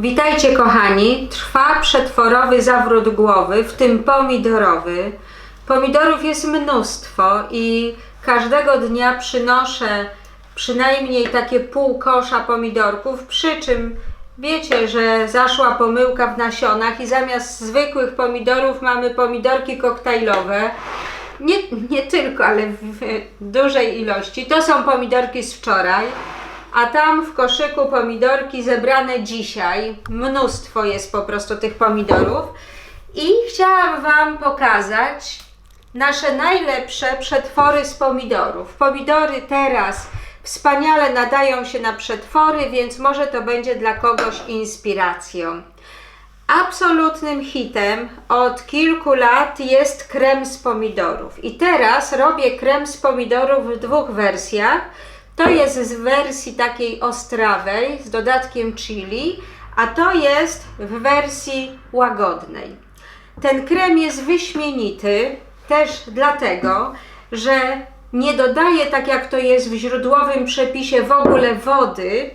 Witajcie kochani, trwa przetworowy zawrót głowy, w tym pomidorowy. Pomidorów jest mnóstwo i każdego dnia przynoszę przynajmniej takie pół kosza pomidorków, przy czym wiecie, że zaszła pomyłka w nasionach i zamiast zwykłych pomidorów mamy pomidorki koktajlowe. Nie, nie tylko, ale w, dużej ilości. To są pomidorki z wczoraj. A tam w koszyku pomidorki zebrane dzisiaj. Mnóstwo jest po prostu tych pomidorów. I chciałam Wam pokazać nasze najlepsze przetwory z pomidorów. Pomidory teraz wspaniale nadają się na przetwory, więc może to będzie dla kogoś inspiracją. Absolutnym hitem od kilku lat jest krem z pomidorów. I teraz robię krem z pomidorów w dwóch wersjach. To jest z wersji takiej ostrawej z dodatkiem chili, a to jest w wersji łagodnej. Ten krem jest wyśmienity też dlatego, że nie dodaje tak jak to jest w źródłowym przepisie w ogóle wody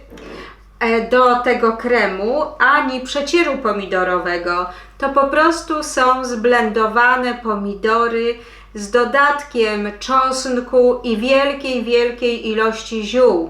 e, do tego kremu, ani przecieru pomidorowego. To po prostu są zblendowane pomidory z dodatkiem czosnku i wielkiej, wielkiej ilości ziół.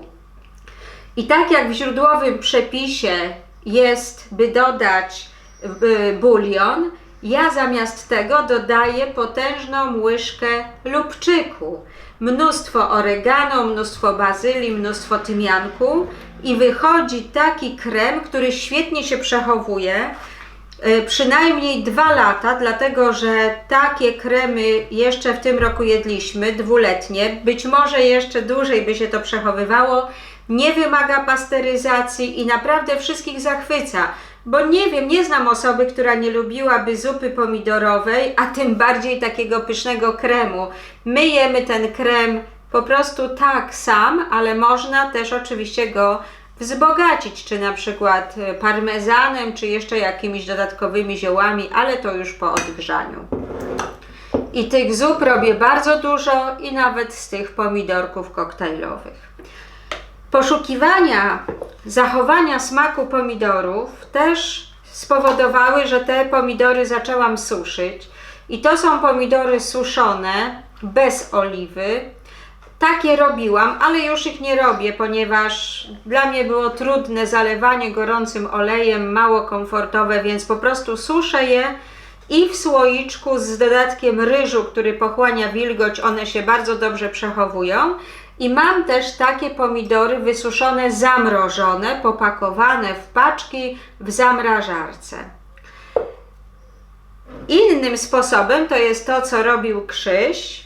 I tak jak w źródłowym przepisie jest, by dodać y, bulion, ja zamiast tego dodaję potężną łyżkę lubczyku, mnóstwo oregano, mnóstwo bazylii, mnóstwo tymianku i wychodzi taki krem, który świetnie się przechowuje. Y, Przynajmniej dwa lata, dlatego że takie kremy jeszcze w tym roku jedliśmy, dwuletnie. Być może jeszcze dłużej by się to przechowywało. Nie wymaga pasteryzacji i naprawdę wszystkich zachwyca. Bo nie wiem, nie znam osoby, która nie lubiłaby zupy pomidorowej, a tym bardziej takiego pysznego kremu. My jemy ten krem po prostu tak sam, ale można też oczywiście go wzbogacić, czy na przykład e, parmezanem, czy jeszcze jakimiś dodatkowymi ziołami, ale to już po odgrzaniu. I tych zup robię bardzo dużo i nawet z tych pomidorków koktajlowych. Poszukiwania zachowania smaku pomidorów też spowodowały, że te pomidory zaczęłam suszyć. I to są pomidory suszone, bez oliwy. Takie robiłam, ale już ich nie robię, ponieważ dla mnie było trudne zalewanie gorącym olejem, mało komfortowe, więc po prostu suszę je i w słoiczku z dodatkiem ryżu, który pochłania wilgoć, one się bardzo dobrze przechowują. I mam też takie pomidory wysuszone, zamrożone, popakowane w paczki w zamrażarce. Innym sposobem to jest to, co robił Krzyś.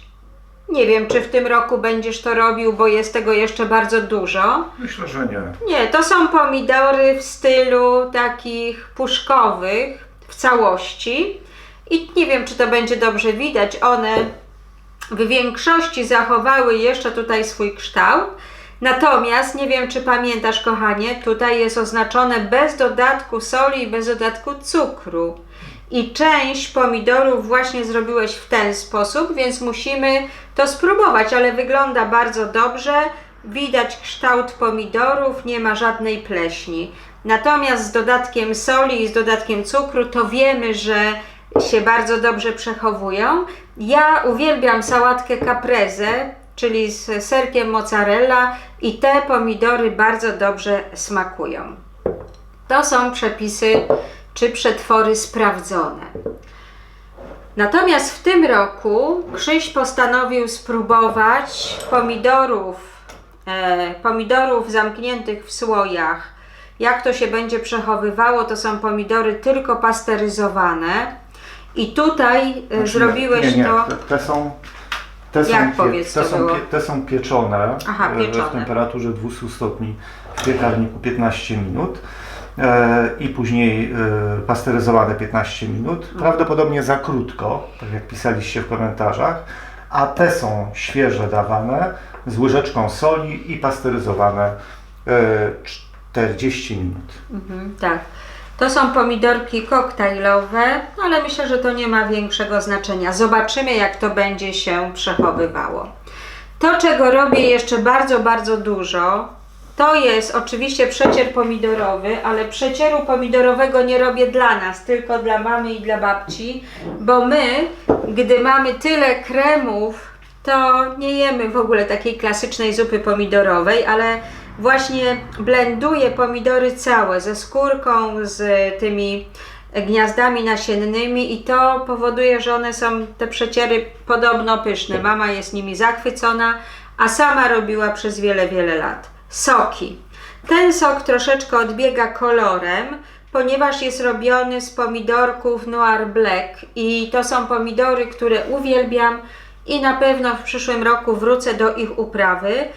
Nie wiem, czy w tym roku będziesz to robił, bo jest tego jeszcze bardzo dużo. Myślę, że nie. Nie, to są pomidory w stylu takich puszkowych w całości. I nie wiem, czy to będzie dobrze widać. One w większości zachowały jeszcze tutaj swój kształt. Natomiast nie wiem, czy pamiętasz, kochanie, tutaj jest oznaczone bez dodatku soli i bez dodatku cukru. I część pomidorów właśnie zrobiłeś w ten sposób, więc musimy to spróbować, ale wygląda bardzo dobrze. Widać kształt pomidorów, nie ma żadnej pleśni. Natomiast z dodatkiem soli i z dodatkiem cukru to wiemy, że się bardzo dobrze przechowują. Ja uwielbiam sałatkę caprese, czyli z serkiem mozzarella i te pomidory bardzo dobrze smakują. To są przepisy czy przetwory sprawdzone. Natomiast w tym roku Krzyś postanowił spróbować pomidorów, e, pomidorów zamkniętych w słojach. Jak to się będzie przechowywało, to są pomidory tylko pasteryzowane. I tutaj e, zrobiłeś nie, nie, to. Te, te są. Te są, Jak powiedz, te, są, te są pieczone, Aha, e, pieczone. w temperaturze 200 stopni w piekarniku 15 minut i później e, pasteryzowane 15 minut. Mhm. Prawdopodobnie za krótko, tak jak pisaliście w komentarzach. A te są świeże dawane z łyżeczką soli i pasteryzowane e, 40 minut. Mhm, tak. To są pomidorki koktajlowe, ale myślę, że to nie ma większego znaczenia. Zobaczymy, jak to będzie się przechowywało. To, czego robię jeszcze bardzo, bardzo dużo, To jest oczywiście przecier pomidorowy, ale przecieru pomidorowego nie robię dla nas, tylko dla mamy i dla babci, bo my, gdy mamy tyle kremów, to nie jemy w ogóle takiej klasycznej zupy pomidorowej, ale właśnie blenduję pomidory całe ze skórką, z tymi gniazdami nasiennymi i to powoduje, że one są te przeciery podobno pyszne. Mama jest nimi zachwycona, a sama robiła przez wiele, wiele lat. Soki. Ten sok troszeczkę odbiega kolorem, ponieważ jest robiony z pomidorków Noir Black i to są pomidory, które uwielbiam i na pewno w przyszłym roku wrócę do ich uprawy.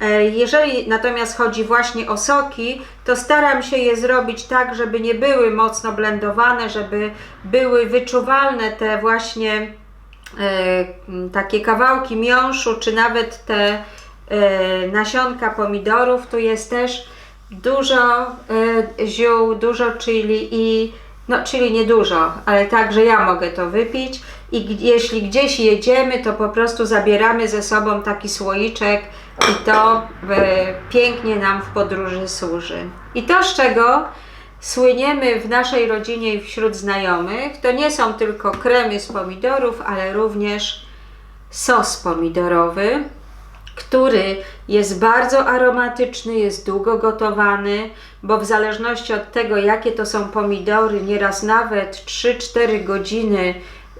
E, Jeżeli natomiast chodzi właśnie o soki, to staram się je zrobić tak, żeby nie były mocno blendowane, żeby były wyczuwalne te właśnie e, takie kawałki miąższu, czy nawet te nasionka pomidorów. Tu jest też dużo e, ziół, dużo chili i no chili niedużo, ale tak, że ja mogę to wypić i jeśli gdzieś jedziemy, to po prostu zabieramy ze sobą taki słoiczek i to e, pięknie nam w podróży służy. I to z czego słyniemy w naszej rodzinie i wśród znajomych, to nie są tylko kremy z pomidorów, ale również sos pomidorowy, który jest bardzo aromatyczny, jest długo gotowany, bo w zależności od tego, jakie to są pomidory, nieraz nawet 3-4 godziny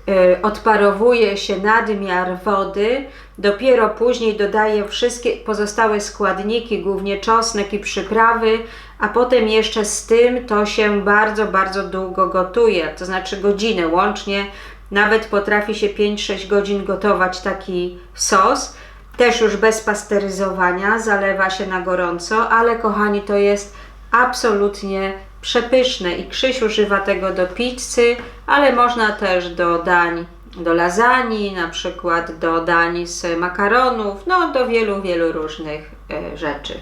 y, odparowuje się nadmiar wody, dopiero później dodaje wszystkie pozostałe składniki, głównie czosnek i przyprawy, a potem jeszcze z tym to się bardzo, bardzo długo gotuje, to znaczy godzinę łącznie, nawet potrafi się 5-6 godzin gotować taki sos też już bez pasteryzowania, zalewa się na gorąco, ale kochani, to jest absolutnie przepyszne i Krzyś używa tego do pizzy, ale można też do dań, do lasagne, na przykład do dań z makaronów, no do wielu, wielu różnych e, rzeczy.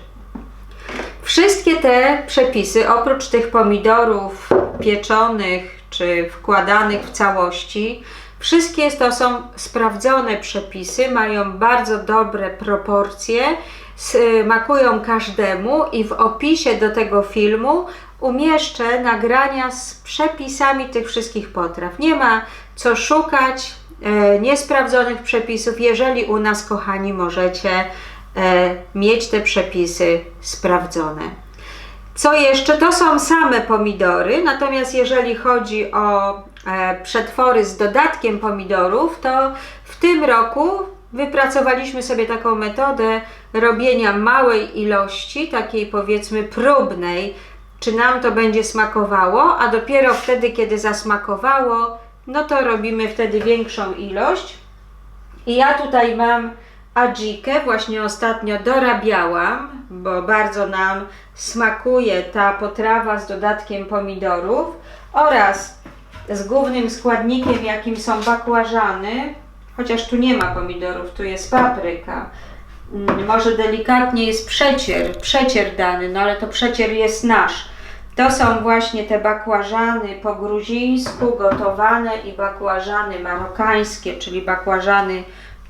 Wszystkie te przepisy, oprócz tych pomidorów pieczonych czy wkładanych w całości, wszystkie to są sprawdzone przepisy, mają bardzo dobre proporcje, smakują każdemu i w opisie do tego filmu umieszczę nagrania z przepisami tych wszystkich potraw. Nie ma co szukać e, niesprawdzonych przepisów, jeżeli u nas, kochani, możecie e, mieć te przepisy sprawdzone. Co jeszcze? To są same pomidory, natomiast jeżeli chodzi o przetwory z dodatkiem pomidorów, to w tym roku wypracowaliśmy sobie taką metodę robienia małej ilości, takiej powiedzmy próbnej, czy nam to będzie smakowało, a dopiero wtedy, kiedy zasmakowało, no to robimy wtedy większą ilość. I ja tutaj mam adzikę, właśnie ostatnio dorabiałam, bo bardzo nam smakuje ta potrawa z dodatkiem pomidorów oraz z głównym składnikiem, jakim są bakłażany, chociaż tu nie ma pomidorów, tu jest papryka. Mm, Może delikatnie jest przecier, przecier dany, no ale to przecier jest nasz. To są właśnie te bakłażany po gruzińsku gotowane i bakłażany marokańskie, czyli bakłażany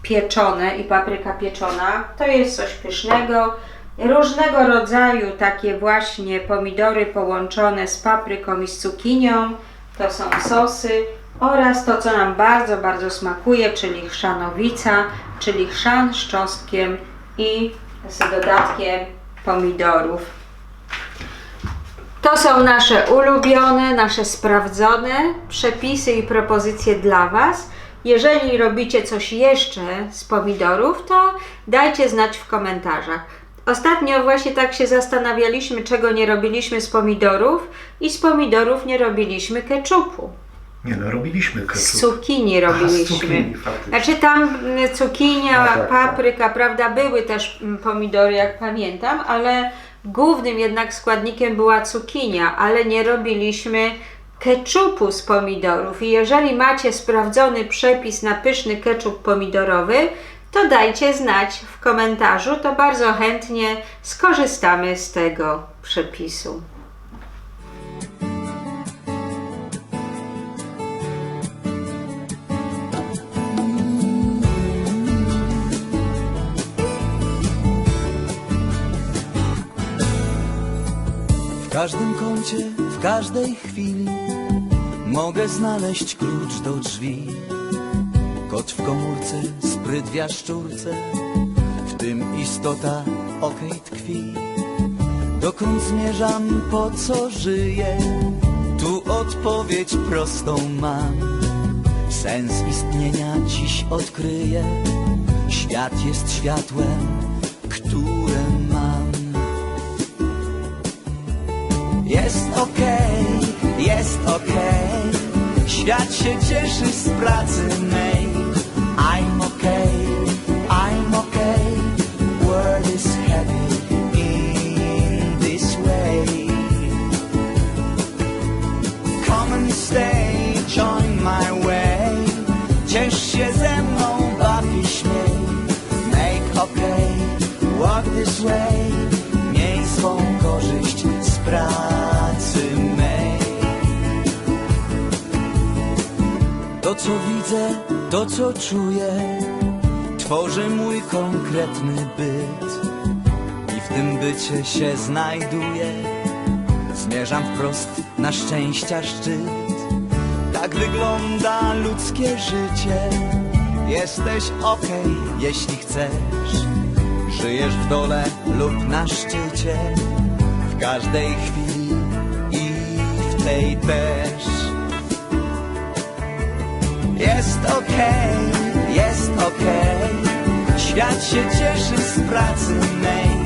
pieczone i papryka pieczona. To jest coś pysznego. Różnego rodzaju takie właśnie pomidory połączone z papryką i z cukinią. To są sosy oraz to, co nam bardzo, bardzo smakuje, czyli chrzanowica, czyli chrzan z czosnkiem i z dodatkiem pomidorów. To są nasze ulubione, nasze sprawdzone przepisy i propozycje dla Was. Jeżeli robicie coś jeszcze z pomidorów, to dajcie znać w komentarzach. Ostatnio właśnie tak się zastanawialiśmy, czego nie robiliśmy z pomidorów i z pomidorów nie robiliśmy keczupu. Nie no, robiliśmy Z ketchup. cukinii A, z robiliśmy. cukinii, faktycznie. Znaczy tam mm, cukinia, No tak, tak. papryka, prawda, były też mm, pomidory, jak pamiętam, ale głównym jednak składnikiem była cukinia, ale nie robiliśmy keczupu z pomidorów. I jeżeli macie sprawdzony przepis na pyszny keczup pomidorowy, to dajcie znać w komentarzu, to bardzo chętnie skorzystamy z tego przepisu. każdym kącie, w każdej chwili mogę znaleźć klucz do drzwi. Kot w komórce, spryt w jaszczurce, w tym istota okej tkwi. Dokąd zmierzam, po co żyję? Tu odpowiedź prostą mam. Sens istnienia dziś odkryję. Świat jest światłem, które mam. Jest okej, jest okej. Świat się cieszy z pracy mej. This way. Korzyść z pracy mej. To co widzę, to co czuję, tworzy mój konkretny byt. I w tym bycie się znajduję. Zmierzam wprost na szczęścia szczyt. Tak wygląda ludzkie życie. Jesteś okej, jeśli chcesz. Żyjesz w dole lub na szczycie. W każdej chwili i w tej też. Jest okej, jest okej. Świat się cieszy z pracy mej.